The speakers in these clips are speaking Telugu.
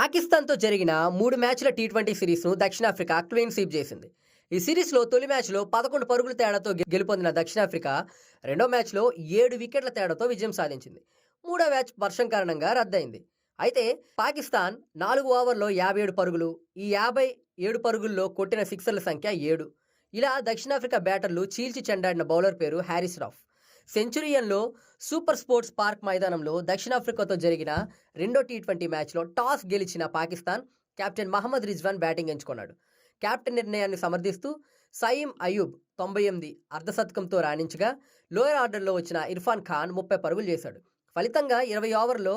పాకిస్తాన్తో జరిగిన మూడు మ్యాచ్ల టీ ట్వంటీ సిరీస్ను దక్షిణాఫ్రికా క్లీన్ స్వీప్ చేసింది. ఈ సిరీస్లో తొలి మ్యాచ్లో పదకొండు పరుగుల తేడాతో గెలుపొందిన దక్షిణాఫ్రికా రెండో మ్యాచ్లో ఏడు వికెట్ల తేడాతో విజయం సాధించింది. మూడో మ్యాచ్ వర్షం కారణంగా రద్దయింది. అయితే పాకిస్తాన్ నాలుగు ఓవర్లో యాభై ఏడు పరుగులు ఈ యాభై ఏడు పరుగుల్లో కొట్టిన సిక్సర్ల సంఖ్య ఏడు. ఇలా దక్షిణాఫ్రికా బ్యాటర్లు చీల్చి చెండాడిన బౌలర్ పేరు హ్యారిస్ రాఫ్. సెంచురియన్లో సూపర్ స్పోర్ట్స్ పార్క్ మైదానంలో దక్షిణాఫ్రికాతో జరిగిన రెండో టీ ట్వంటీ మ్యాచ్లో టాస్ గెలిచిన పాకిస్తాన్ కెప్టెన్ మహమ్మద్ రిజ్వాన్ బ్యాటింగ్ ఎంచుకున్నాడు. కెప్టెన్ నిర్ణయాన్ని సమర్థిస్తూ సయీం అయూబ్ తొంభై ఎనిమిది అర్ధశతకంతో రాణించగా లోయర్ ఆర్డర్లో వచ్చిన ఇర్ఫాన్ ఖాన్ ముప్పై పరుగులు చేశాడు. ఫలితంగా ఇరవై ఓవర్లో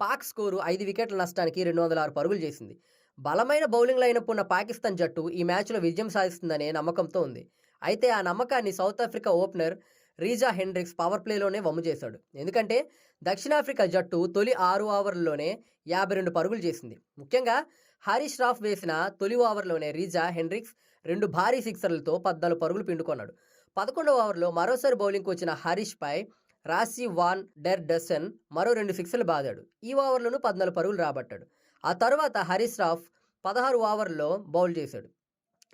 పాక్ స్కోరు ఐదు వికెట్ల నష్టానికి రెండు వందల ఆరు పరుగులు చేసింది. బలమైన బౌలింగ్ లైనప్ ఉన్న పాకిస్తాన్ జట్టు ఈ మ్యాచ్లో విజయం సాధిస్తుందనే నమ్మకంతో ఉంది. అయితే ఆ నమ్మకాన్ని South Africa opener Reeza Hendricks power ప్లేలోనే వమ్ము చేశాడు. ఎందుకంటే దక్షిణాఫ్రికా జట్టు తొలి ఆరు ఓవర్లలోనే యాభై రెండు పరుగులు చేసింది. ముఖ్యంగా హరీష్ రాఫ్ వేసిన తొలి ఓవర్లోనే రీజా హెండ్రిక్స్ రెండు భారీ సిక్సర్లతో పద్నాలుగు పరుగులు పిండుకొన్నాడు. పదకొండవ ఓవర్లో మరోసారి బౌలింగ్కి వచ్చిన హరీష్పై రాసి వాన్ డెర్ డసన్ మరో రెండు సిక్సర్లు బాదాడు. ఈ ఓవర్లోనూ పద్నాలుగు పరుగులు రాబట్టాడు. ఆ తర్వాత హరీష్ రాఫ్ పదహారు ఓవర్లో బౌల్ చేశాడు.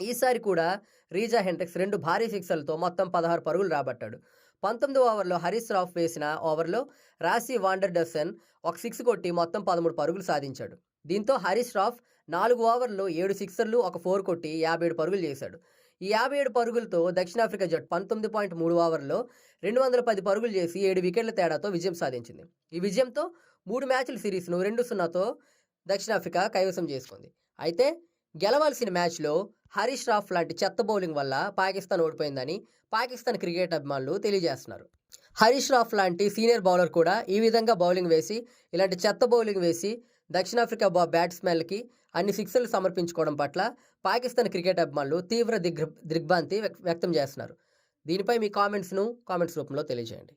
ఈసారి కూడా రీజా హెండ్రిక్స్ రెండు భారీ సిక్సర్లతో మొత్తం పదహారు పరుగులు రాబట్టాడు. పంతొమ్మిది ఓవర్లో హరీష్ రాఫ్ వేసిన ఓవర్లో రాసి వాండర్ డసన్ ఒక సిక్స్ కొట్టి మొత్తం పదమూడు పరుగులు సాధించాడు. దీంతో హరీష్ రాఫ్ నాలుగు ఓవర్లో ఏడు సిక్సర్లు ఒక ఫోర్ కొట్టి యాభై ఏడు పరుగులు చేశాడు. ఈ యాభై ఏడు పరుగులతో దక్షిణాఫ్రికా జట్టు పంతొమ్మిది పాయింట్ మూడు ఓవర్లో రెండు వందల పది పరుగులు చేసి ఏడు వికెట్ల తేడాతో విజయం సాధించింది. ఈ విజయంతో మూడు మ్యాచ్ల సిరీస్ను రెండు సున్నాతో దక్షిణాఫ్రికా కైవసం చేసుకుంది. అయితే గెలవాల్సిన మ్యాచ్లో హరీష్ రాఫ్ లాంటి చెత్త బౌలింగ్ వల్ల పాకిస్తాన్ ఓడిపోయిందని పాకిస్తాన్ క్రికెట్ అభిమానులు తెలియజేస్తున్నారు. హరీష్ రాఫ్ లాంటి సీనియర్ బౌలర్ కూడా ఈ విధంగా బౌలింగ్ వేసి ఇలాంటి చెత్త బౌలింగ్ వేసి దక్షిణాఫ్రికా బా బ్యాట్స్మెన్లకి అన్ని సిక్సర్లు సమర్పించుకోవడం పట్ల పాకిస్తాన్ క్రికెట్ అభిమానులు తీవ్ర దిగ్ దిగ్భ్రాంతి వ్యక్- వ్యక్తం చేస్తున్నారు. దీనిపై మీ కామెంట్స్ను కామెంట్స్ రూపంలో తెలియజేయండి.